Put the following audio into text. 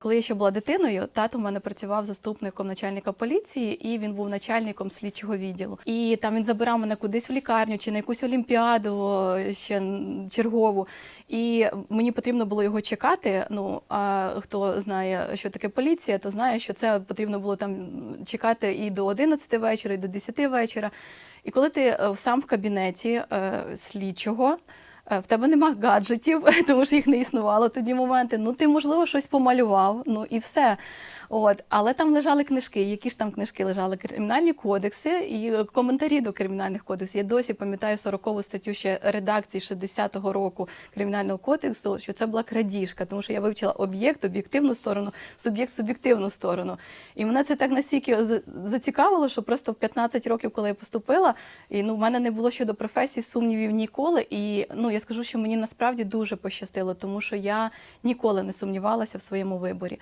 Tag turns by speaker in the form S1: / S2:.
S1: Коли я ще була дитиною, тато в мене працював заступником начальника поліції, і він був начальником слідчого відділу. І там він забирав мене кудись в лікарню чи на якусь олімпіаду ще чергову. І мені потрібно було його чекати. Ну а хто знає, що таке поліція, то знає, що це потрібно було там чекати і до 11 вечора, і до 10 вечора. І коли ти е, сам в кабінеті е, слідчого. Е, В тебе нема гаджетів, тому що їх не існувало тоді моменти. Ну, ти, можливо, щось помалював, ну і все. От. Але там лежали книжки. Які ж там книжки лежали? Кримінальні кодекси і коментарі до кримінальних кодексів. Я досі пам'ятаю 40-ту статтю ще редакції 60-го року Кримінального кодексу, що це була крадіжка, тому що я вивчила об'єкт, об'єктивну сторону, суб'єкт, суб'єктивну сторону. І мене це так настільки зацікавило, що просто в 15 років, коли я поступила, і ну, в мене не було щодо професії сумнівів ніколи. І ну, я скажу, що мені насправді дуже пощастило, тому що я ніколи не сумнівалася в своєму виборі.